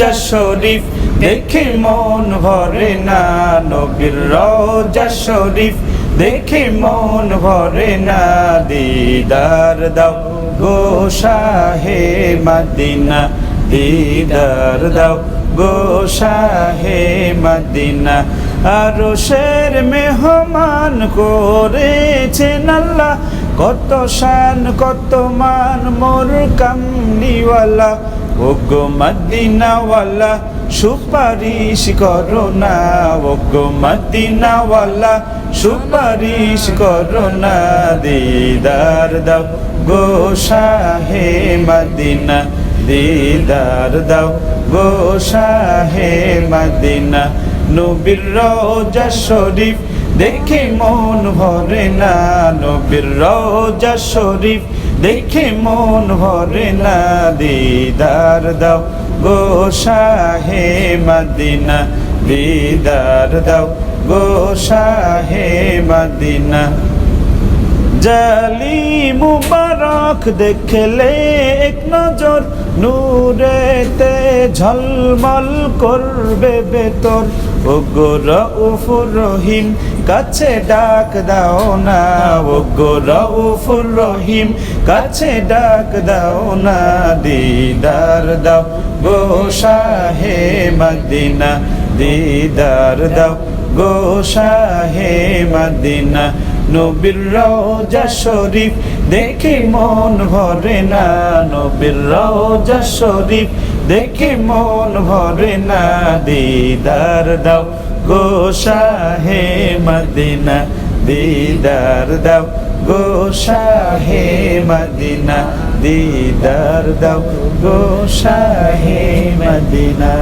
রোজা শরীফ দেখে মন ভরে না নবীর রোজা শরীফ দেখে মন ভরে না দিদার দাও গো শাহে মদিনা, দিদার দাও গো শাহে মদিনা। আরও শের মেহমান করেছেন আল্লাহ, কত শান, কত মান, মোর কামনিওয়ালা ও গো মদিনাওয়ালা, সুপারিশ করো না। ওগো মদিনাওয়ালা, সুপারিশ করো না। দিদার দাও গো শাহে মদিনা। দিদার দাও গো শাহে মদিনা। নবীর রোজা শরীফ দেখে মন ভরে না। নবীর রোজা শরীফ দেখে মন ভরে না, দিদার দাও গো শাহে মদিনা, দিদার দাও গো শাহে মদিনা। জালি মুবারক দেখলে এক নজর, নূরেতে ঝলমল করবে বেতর। ও গো রউফুর রহিম, কাছে ডাক দাও না। ও গো রউফুর রহিম, কাছে ডাক দাও না। দিদার দাও গো শাহে মদিনা। দিদার দাও গো শাহে মদিনা। নবীর রোজা শরীফ দেখে মন ভরে না। নবীর রোজা শরীফ দেখে মন ভরে না, দিদার দাও গো শাহে মদিনা, দিদার দাও গো শাহে মদিনা, দিদার দাও গো শাহে মদিনা।